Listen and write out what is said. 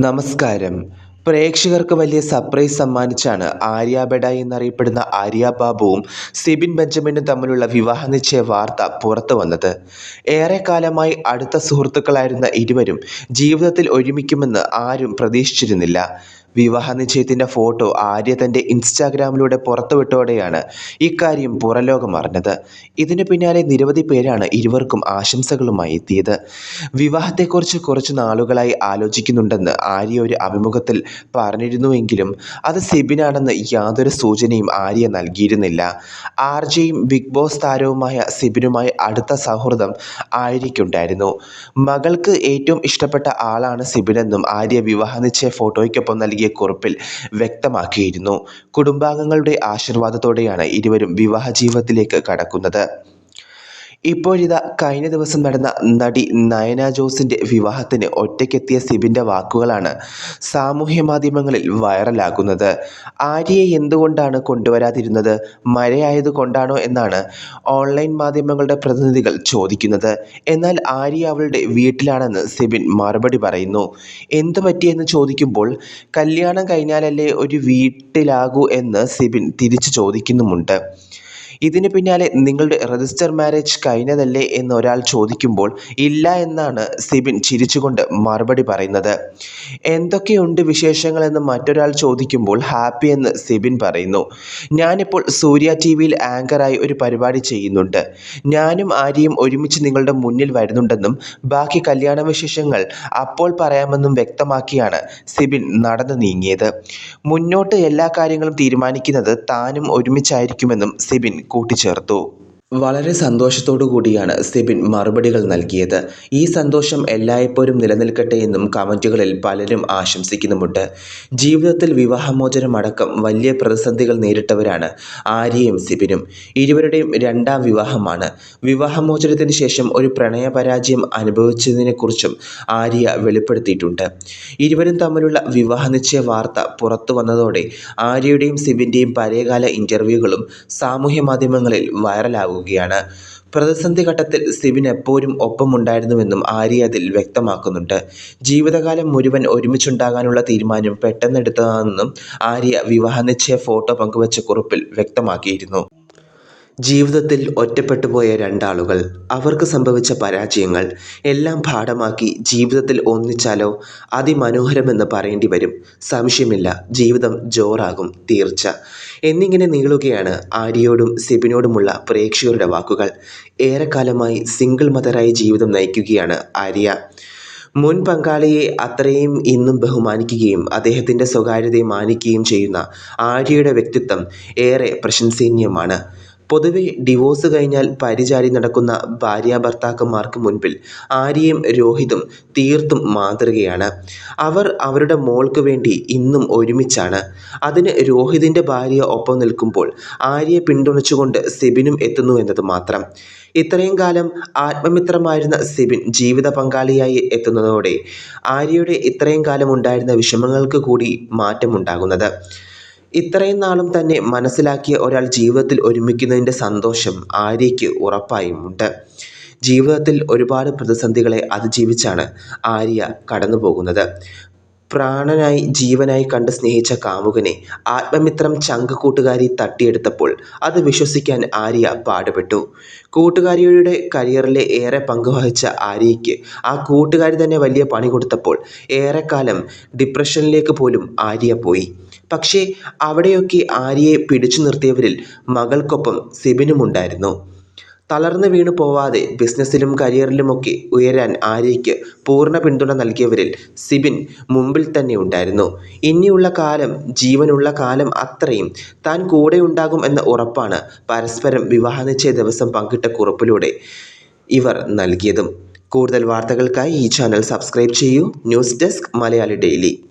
നമസ്കാരം. പ്രേക്ഷകർക്ക് വലിയ സർപ്രൈസ് സമ്മാനിച്ചാണ് ആര്യ ബെഡ എന്നറിയപ്പെടുന്ന ആര്യ ബാബുവും സിബിൻ ബെഞ്ചമിനും തമ്മിലുള്ള വിവാഹ നിശ്ചയ വാർത്ത പുറത്തു വന്നത്. ഏറെക്കാലമായി അടുത്ത സുഹൃത്തുക്കളായിരുന്ന ഇരുവരും ജീവിതത്തിൽ ഒരുമിക്കുമെന്ന് ആരും പ്രതീക്ഷിച്ചിരുന്നില്ല. വിവാഹ നിശ്ചയത്തിന്റെ ഫോട്ടോ ആര്യ തന്റെ ഇൻസ്റ്റാഗ്രാമിലൂടെ പുറത്തുവിട്ടോടെയാണ് ഇക്കാര്യം പുറലോകം അറിഞ്ഞത്. ഇതിന് പിന്നാലെ നിരവധി പേരാണ് ഇരുവർക്കും ആശംസകളുമായി എത്തിയത്. വിവാഹത്തെക്കുറിച്ച് കുറച്ച് നാളുകളായി ആലോചിക്കുന്നുണ്ടെന്ന് ആര്യ ഒരു അഭിമുഖത്തിൽ പറഞ്ഞിരുന്നുവെങ്കിലും അത് സിബിനാണെന്ന് യാതൊരു സൂചനയും ആര്യ നൽകിയിരുന്നില്ല. ആർജയും ബിഗ് ബോസ് താരവുമായ സിബിനുമായി അടുത്ത സൗഹൃദം ആര്യയ്ക്കുണ്ടായിരുന്നു. മകൾക്ക് ഏറ്റവും ഇഷ്ടപ്പെട്ട ആളാണ് സിബിനെന്നും ആര്യ വിവാഹ നിശ്ചയ ഫോട്ടോയ്ക്കൊപ്പം നൽകിയ കുറിപ്പിൽ വ്യക്തമാക്കിയിരുന്നു. കുടുംബാംഗങ്ങളുടെ ആശീർവാദത്തോടെയാണ് ഇരുവരും വിവാഹ ജീവിതത്തിലേക്ക് കടക്കുന്നത്. ഇപ്പോഴിതാ കഴിഞ്ഞ ദിവസം നടന്ന നടി നയന ജോസിന്റെ വിവാഹത്തിന് ഒറ്റയ്ക്കെത്തിയ സിബിന്റെ വാക്കുകളാണ് സാമൂഹ്യ മാധ്യമങ്ങളിൽ വൈറലാകുന്നത്. ആര്യയെ എന്തുകൊണ്ടാണ് കൊണ്ടുവരാതിരുന്നത്? മഴയായത് കൊണ്ടാണോ എന്നാണ് ഓൺലൈൻ മാധ്യമങ്ങളുടെ പ്രതിനിധികൾ ചോദിക്കുന്നത്. എന്നാൽ ആര്യ അവളുടെ വീട്ടിലാണെന്ന് സിബിൻ മറുപടി പറയുന്നു. എന്തു പറ്റിയെന്ന് ചോദിക്കുമ്പോൾ കല്യാണം കഴിഞ്ഞാലല്ലേ ഒരു വീട്ടിലാകൂ എന്ന് സിബിൻ തിരിച്ചു ചോദിക്കുന്നുമുണ്ട്. ഇതിന് പിന്നാലെ നിങ്ങളുടെ രജിസ്റ്റർ മാരേജ് കഴിഞ്ഞതല്ലേ എന്ന് ഒരാൾ ചോദിക്കുമ്പോൾ ഇല്ല എന്നാണ് സിബിൻ ചിരിച്ചുകൊണ്ട് മറുപടി പറയുന്നത്. എന്തൊക്കെയുണ്ട് വിശേഷങ്ങളെന്ന് മറ്റൊരാൾ ചോദിക്കുമ്പോൾ ഹാപ്പി എന്ന് സിബിൻ പറയുന്നു. ഞാനിപ്പോൾ സൂര്യ ടി വിയിൽ ആങ്കറായി ഒരു പരിപാടി ചെയ്യുന്നുണ്ട്. ഞാനും ആര്യയും ഒരുമിച്ച് നിങ്ങളുടെ മുന്നിൽ വരുന്നുണ്ടെന്നും ബാക്കി കല്യാണ വിശേഷങ്ങൾ അപ്പോൾ പറയാമെന്നും വ്യക്തമാക്കിയാണ് സിബിൻ നടന്നു നീങ്ങിയത്. മുന്നോട്ട് എല്ലാ കാര്യങ്ങളും തീരുമാനിക്കുന്നത് താനും ഒരുമിച്ചായിരിക്കുമെന്നും സിബിൻ കൂട്ടിച്ചേർത്തു. വളരെ സന്തോഷത്തോടു കൂടിയാണ് സിബിൻ മറുപടികൾ നൽകിയത്. ഈ സന്തോഷം എല്ലായ്പ്പോഴും നിലനിൽക്കട്ടെ എന്നും കമന്റുകളിൽ പലരും ആശംസിക്കുന്നുമുണ്ട്. ജീവിതത്തിൽ വിവാഹമോചനം അടക്കം വലിയ പ്രതിസന്ധികൾ നേരിട്ടവരാണ് ആര്യയും സിബിനും. ഇരുവരുടെയും രണ്ടാം വിവാഹമാണ്. വിവാഹമോചനത്തിന് ശേഷം ഒരു പ്രണയപരാജയം അനുഭവിച്ചതിനെക്കുറിച്ചും ആര്യ വെളിപ്പെടുത്തിയിട്ടുണ്ട്. ഇരുവരും തമ്മിലുള്ള വിവാഹ നിശ്ചയ വാർത്ത പുറത്തു വന്നതോടെ ആര്യയുടെയും സിബിന്റെയും പഴയകാല ഇന്റർവ്യൂകളും സാമൂഹ്യ മാധ്യമങ്ങളിൽ വൈറലാകുകയാണ് പ്രതിസന്ധി ഘട്ടത്തിൽ സിബിൻ എപ്പോഴും ഒപ്പമുണ്ടായിരുന്നുവെന്നും ആര്യ അതിൽ വ്യക്തമാക്കുന്നുണ്ട്. ജീവിതകാലം മുഴുവൻ ഒരുമിച്ചുണ്ടാകാനുള്ള തീരുമാനം പെട്ടെന്നെടുത്തതാണെന്നും ആര്യ വിവാഹ നിശ്ചയ ഫോട്ടോ പങ്കുവച്ച കുറിപ്പിൽ വ്യക്തമാക്കിയിരുന്നു. ജീവിതത്തിൽ ഒറ്റപ്പെട്ടുപോയ രണ്ടാളുകൾ. അവർക്ക് സംഭവിച്ച പരാജയങ്ങൾ എല്ലാം പാഠമാക്കി ജീവിതത്തിൽ ഒന്നിച്ചാലോ അതിമനോഹരമെന്ന് പറയേണ്ടി വരും. സംശയമില്ല ജീവിതം ജോറാകും തീർച്ച. എന്നിങ്ങനെ നീളുകയാണ് ആര്യയോടും സിബിനോടുമുള്ള പ്രേക്ഷകരുടെ വാക്കുകൾ. ഏറെക്കാലമായി സിംഗിൾ മദറായി ജീവിതം നയിക്കുകയാണ് ആര്യ. മുൻ പങ്കാളിയെ അത്രയും ഇന്നും ബഹുമാനിക്കുകയും അദ്ദേഹത്തിന്റെ സ്വകാര്യതയെ മാനിക്കുകയും ചെയ്യുന്ന ആര്യയുടെ വ്യക്തിത്വം ഏറെ പ്രശംസനീയമാണ്. പൊതുവെ ഡിവോഴ്സ് കഴിഞ്ഞാൽ പരിചാരി നടക്കുന്ന ഭാര്യ ഭർത്താക്കന്മാർക്ക് മുൻപിൽ ആര്യയും രോഹിതും തീർത്തും മാതൃകയാണ്. അവർ അവരുടെ മോൾക്ക് വേണ്ടി ഇന്നും ഒരുമിച്ചാണ്. അതിന് രോഹിതിന്റെ ഭാര്യ ഒപ്പം നിൽക്കുമ്പോൾ ആര്യയെ പിന്തുണച്ചുകൊണ്ട് സിബിനും എത്തുന്നു എന്നത് മാത്രം. ഇത്രയും കാലം ആത്മമിത്രമായിരുന്ന സിബിൻ ജീവിത പങ്കാളിയായി എത്തുന്നതോടെ ആര്യയുടെ ഇത്രയും കാലം ഉണ്ടായിരുന്ന വിഷമങ്ങൾക്ക് കൂടി മാറ്റമുണ്ടാകുന്നത്. ഇത്രയും നാളും തന്നെ മനസ്സിലാക്കിയ ഒരാൾ ജീവിതത്തിൽ ഒരുമിക്കുന്നതിന്റെ സന്തോഷം ആര്യയ്ക്ക് ഉറപ്പായും ഉണ്ട് ജീവിതത്തിൽ ഒരുപാട് പ്രതിസന്ധികളെ അതിജീവിച്ചാണ് ആര്യ കടന്നു പോകുന്നത് പ്രാണനായി ജീവനായി കണ്ട് സ്നേഹിച്ച കാമുകനെ ആത്മമിത്രം ചങ്ക് കൂട്ടുകാരി തട്ടിയെടുത്തപ്പോൾ അത് വിശ്വസിക്കാൻ ആര്യ പാടുപെട്ടു. കൂട്ടുകാരിയുടെ കരിയറിലെ ഏറെ പങ്കുവഹിച്ച ആര്യയ്ക്ക് ആ കൂട്ടുകാരി തന്നെ വലിയ പണി കൊടുത്തപ്പോൾ ഏറെക്കാലം ഡിപ്രഷനിലേക്ക് പോലും ആര്യ പോയി. പക്ഷേ അവിടെയൊക്കെ ആര്യയെ പിടിച്ചു നിർത്തിയവരിൽ മകൾക്കൊപ്പം സിബിനുമുണ്ടായിരുന്നു. തളർന്നു വീണു പോവാതെ ബിസിനസ്സിലും കരിയറിലുമൊക്കെ ഉയരാൻ ആര്യയ്ക്ക് പൂർണ പിന്തുണ നൽകിയവരിൽ സിബിൻ മുമ്പിൽ തന്നെ ഉണ്ടായിരുന്നു. ഇനിയുള്ള കാലം ജീവനുള്ള കാലം അത്രയും താൻ കൂടെ ഉണ്ടാകും എന്ന ഉറപ്പാണ് പരസ്പരം വിവാഹ നിശ്ചയ ദിവസം പങ്കിട്ട കുറിപ്പിലൂടെ ഇവർ നൽകിയതും. കൂടുതൽ വാർത്തകൾക്കായി ഈ ചാനൽ സബ്സ്ക്രൈബ് ചെയ്യൂ. News desk Malayali daily.